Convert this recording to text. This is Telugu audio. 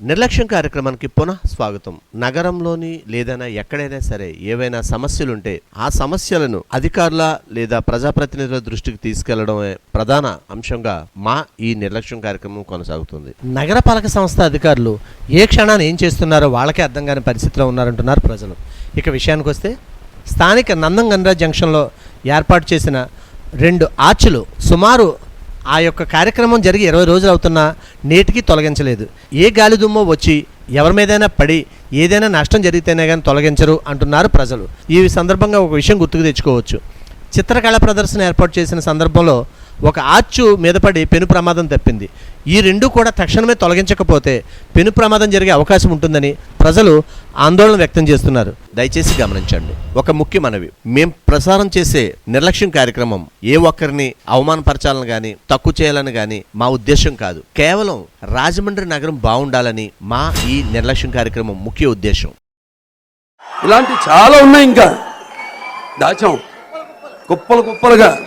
నిర్లక్ష్యం కార్యక్రమానికి పునః స్వాగతం. నగరంలోని లేదైనా ఎక్కడైనా సరే ఏవైనా సమస్యలుంటే ఆ సమస్యలను అధికారుల లేదా ప్రజాప్రతినిధుల దృష్టికి తీసుకెళ్ళడమే ప్రధాన అంశంగా మా ఈ నిర్లక్ష్యం కార్యక్రమం కొనసాగుతుంది. నగరపాలక సంస్థ అధికారులు ఏ క్షణాన్ని ఏం చేస్తున్నారో వాళ్ళకే అర్థం కాని పరిస్థితిలో ఉన్నారంటున్నారు ప్రజలు. ఇక విషయానికి వస్తే స్థానిక నందంగండ్ర జంక్షన్లో ఏర్పాటు చేసిన రెండు ఆర్చులు సుమారు ఆ యొక్క కార్యక్రమం జరిగి ఇరవై రోజులు అవుతున్నా నేటికి తొలగించలేదు. ఏ గాలి దుమ్మో వచ్చి ఎవరి మీదైనా పడి ఏదైనా నష్టం జరిగితేనే కానీ తొలగించరు అంటున్నారు ప్రజలు. ఈ సందర్భంగా ఒక విషయం గుర్తుకు తెచ్చుకోవచ్చు. చిత్రకళ ప్రదర్శన ఏర్పాటు చేసిన సందర్భంలో ఒక ఆర్చు మీద పడి పెను ప్రమాదం తప్పింది. ఈ రెండు కూడా తక్షణమే తొలగించకపోతే పెను ప్రమాదం జరిగే అవకాశం ఉంటుందని ప్రజలు ఆందోళన వ్యక్తం చేస్తున్నారు. దయచేసి గమనించండి. ఒక ముఖ్య మనవి. మేం ప్రసారం చేసే నిర్లక్ష్యం కార్యక్రమం ఏ ఒక్కరిని అవమానపరచాలని కానీ తక్కువ చేయాలని కానీ మా ఉద్దేశం కాదు. కేవలం రాజమండ్రి నగరం బాగుండాలని మా ఈ నిర్లక్ష్యం కార్యక్రమం ముఖ్య ఉద్దేశం. ఇలాంటి చాలా ఉన్నాయి ఇంకా. దాచాం. కుప్పలు కుప్పలుగా.